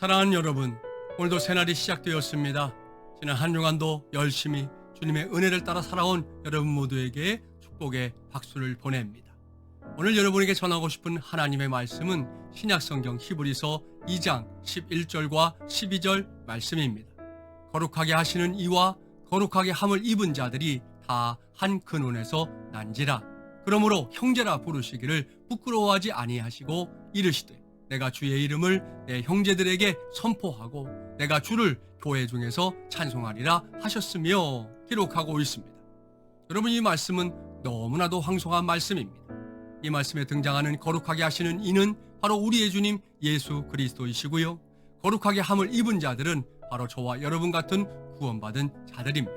사랑하는 여러분, 오늘도 새날이 시작되었습니다. 지난 한 주간도 열심히 주님의 은혜를 따라 살아온 여러분 모두에게 축복의 박수를 보냅니다. 오늘 여러분에게 전하고 싶은 하나님의 말씀은 신약성경 히브리서 2장 11절과 12절 말씀입니다. 거룩하게 하시는 이와 거룩하게 함을 입은 자들이 다 한 근원에서 난지라. 그러므로 형제라 부르시기를 부끄러워하지 아니하시고 이르시되 내가 주의 이름을 내 형제들에게 선포하고 내가 주를 교회 중에서 찬송하리라 하셨으며 기록하고 있습니다. 여러분 이 말씀은 너무나도 황송한 말씀입니다. 이 말씀에 등장하는 거룩하게 하시는 이는 바로 우리의 주님 예수 그리스도이시고요. 거룩하게 함을 입은 자들은 바로 저와 여러분 같은 구원받은 자들입니다.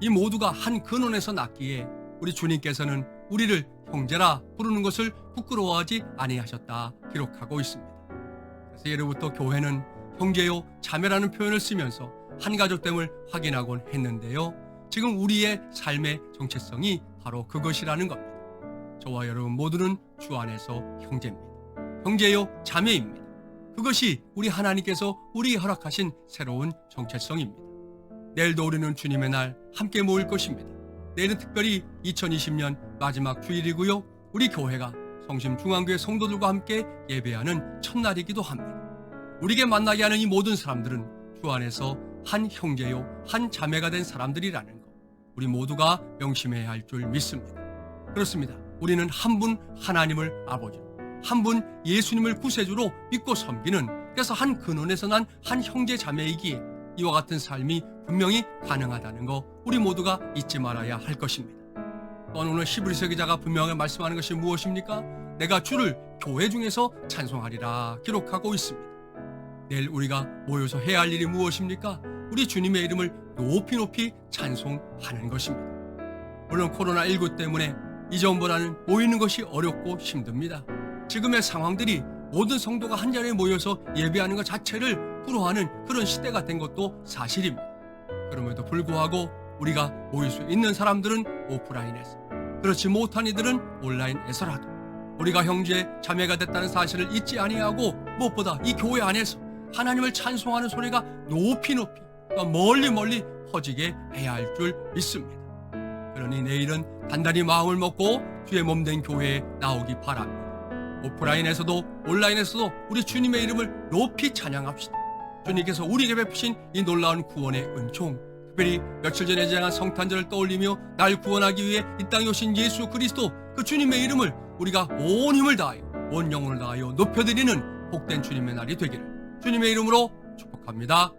이 모두가 한 근원에서 났기에 우리 주님께서는 우리를 형제라 부르는 것을 부끄러워하지 아니하셨다 기록하고 있습니다. 그래서 예로부터 교회는 형제요 자매라는 표현을 쓰면서 한 가족됨을 확인하곤 했는데요. 지금 우리의 삶의 정체성이 바로 그것이라는 겁니다. 저와 여러분 모두는 주 안에서 형제입니다. 형제요 자매입니다. 그것이 우리 하나님께서 우리 허락하신 새로운 정체성입니다. 내일도 우리는 주님의 날 함께 모일 것입니다. 내일은 특별히 2020년 마지막 주일이고요. 우리 교회가 성심 중앙교회 성도들과 함께 예배하는 첫날이기도 합니다. 우리에게 만나게 하는 이 모든 사람들은 주 안에서 한 형제요, 한 자매가 된 사람들이라는 것. 우리 모두가 명심해야 할 줄 믿습니다. 그렇습니다. 우리는 한 분 하나님을 아버지로, 한분 예수님을 구세주로 믿고 섬기는 그래서 한 근원에서 난 한 형제 자매이기에 이와 같은 삶이 분명히 가능하다는 거 우리 모두가 잊지 말아야 할 것입니다. 또한 오늘 히브리서 기자가 분명히 말씀하는 것이 무엇입니까? 내가 주를 교회 중에서 찬송하리라 기록하고 있습니다. 내일 우리가 모여서 해야 할 일이 무엇입니까? 우리 주님의 이름을 높이 높이 찬송하는 것입니다. 물론 코로나19 때문에 이전보다는 모이는 것이 어렵고 힘듭니다. 지금의 상황들이 모든 성도가 한 자리에 모여서 예배하는 것 자체를 불허하는 그런 시대가 된 것도 사실입니다. 그럼에도 불구하고 우리가 모일 수 있는 사람들은 오프라인에서 그렇지 못한 이들은 온라인에서라도 우리가 형제 자매가 됐다는 사실을 잊지 아니하고 무엇보다 이 교회 안에서 하나님을 찬송하는 소리가 높이 높이 또 멀리 멀리 퍼지게 해야 할 줄 믿습니다. 그러니 내일은 단단히 마음을 먹고 주의 몸된 교회에 나오기 바랍니다. 오프라인에서도 온라인에서도 우리 주님의 이름을 높이 찬양합시다. 주님께서 우리에게 베푸신 이 놀라운 구원의 은총, 특별히 며칠 전에 지나간 성탄절을 떠올리며 날 구원하기 위해 이 땅에 오신 예수 그리스도 그 주님의 이름을 우리가 온 힘을 다하여 온 영혼을 다하여 높여드리는 복된 주님의 날이 되기를 주님의 이름으로 축복합니다.